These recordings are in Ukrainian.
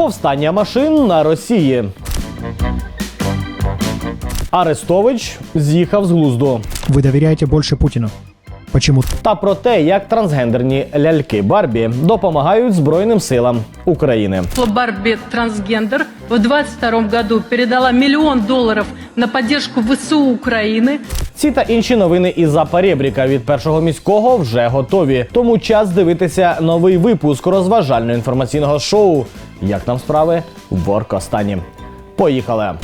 Повстання машин на Росії. Арестович з'їхав з глузду. Ви довіряєте більше Путину. Почему? Та про те, як трансгендерні ляльки Барбі допомагають Збройним силам України. Барби трансгендер в 2022 году передала миллион долларов на поддержку ВСУ Украины. Ці та інші новини із Запорєбріка від першого міського вже готові. Тому час дивитися новий випуск розважально інформаційного шоу. Як там справи в Оркостані. Поїхали!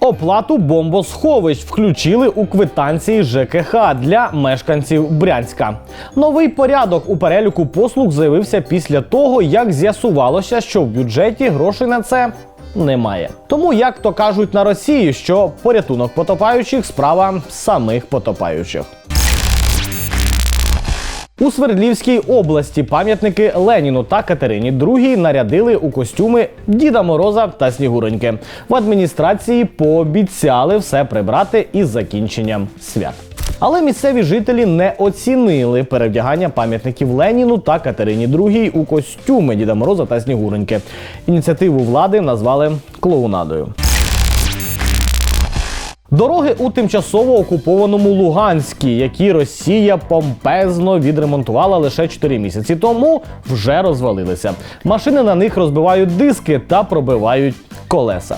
Оплату бомбосховищ включили у квитанції ЖКХ для мешканців Брянська. Новий порядок у переліку послуг з'явився після того, як з'ясувалося, що в бюджеті грошей на це немає. Тому, як то кажуть на Росії, що порятунок потопаючих справа самих потопаючих. У Свердлівській області пам'ятники Леніну та Катерині II нарядили у костюми Діда Мороза та Снігуроньки. В адміністрації пообіцяли все прибрати із закінченням свят. Але місцеві жителі не оцінили перевдягання пам'ятників Леніну та Катерині II у костюми Діда Мороза та Снігуроньки. Ініціативу влади назвали клоунадою. Дороги у тимчасово окупованому Луганській, які Росія помпезно відремонтувала лише 4 місяці тому, вже розвалилися. Машини на них розбивають диски та пробивають колеса.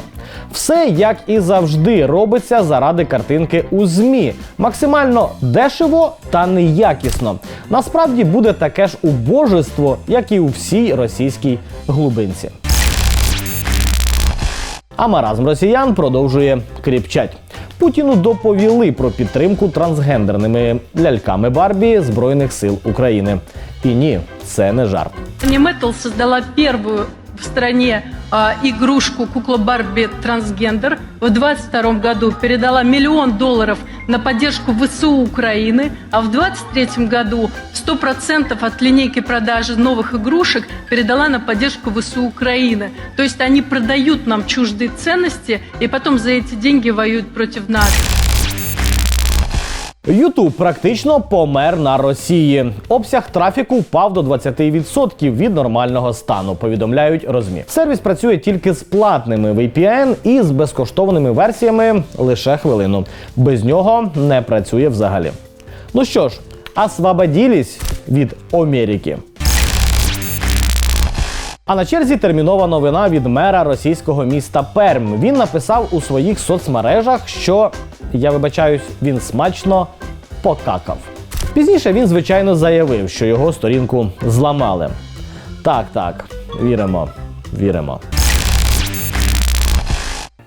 Все як і завжди робиться заради картинки у ЗМІ. Максимально дешево та неякісно. Насправді буде таке ж убожество, як і у всій російській глубинці. А маразм росіян продовжує кріпчать. Путіну доповіли про підтримку трансгендерними ляльками Барбі Збройних сил України. І ні, це не жарт. Metal создала першу в стране а, игрушку кукла Барби трансгендер. В 2022 году передала миллион долларов на поддержку ВСУ Украины, а в 2023 году 100% от линейки продажи новых игрушек передала на поддержку ВСУ Украины. То есть они продают нам чуждые ценности и потом за эти деньги воюют против нас. Ютуб практично помер на Росії. Обсяг трафіку впав до 20% від нормального стану. Повідомляють розмі. Сервіс працює тільки з платними VPN і з безкоштовними версіями лише хвилину. Без нього не працює взагалі. Ну що ж, освободілись від Америки. А на черзі термінова новина від мера російського міста Перм. Він написав у своїх соцмережах, що я вибачаюсь, він смачно покакав. Пізніше він, звичайно, заявив, що його сторінку зламали. Так, так, віримо, віримо.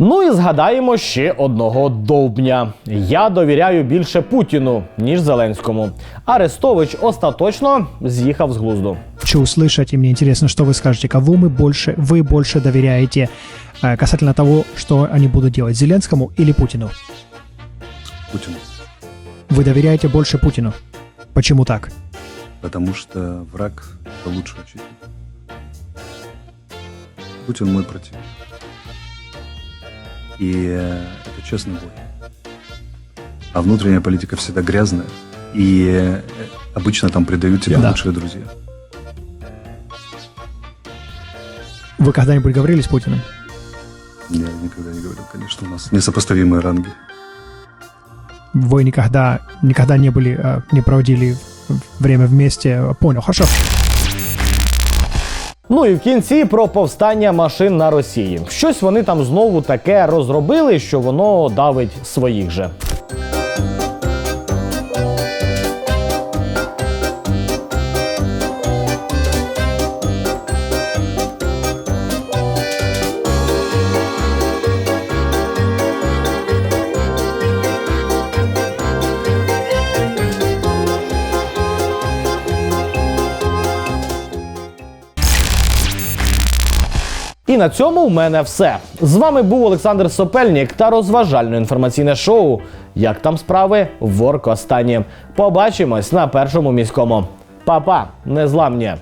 Ну і згадаємо ще одного довбня. Я довіряю більше Путіну, ніж Зеленському. Арестович остаточно з'їхав з глузду. Хочу услышать, и мне интересно, что вы скажете. Кого мы больше, вы больше доверяете э, касательно того, что они будут делать, Зеленскому или Путину? Путину. Вы доверяете больше Путину. Почему так? Потому что враг – это лучший учитель. Путин мой противник. И э, это честный бой. А внутренняя политика всегда грязная. И э, обычно там предают тебя Да. лучшие друзья. Вы когда-нибудь говорили с Путиным? Я никогда не говорил, конечно, у нас несопоставимые ранги. Вы никогда, никогда не были, э, не проводили время вместе. Понял, хорошо. Ну і в кінці про повстання машин на Росії. Щось вони там знову таке розробили, що воно давить своїх же. І на цьому в мене все. З вами був Олександр Сопельник та розважально інформаційне шоу. Як там справи в Оркостані. Побачимось на першому міському. Па-па, незламні!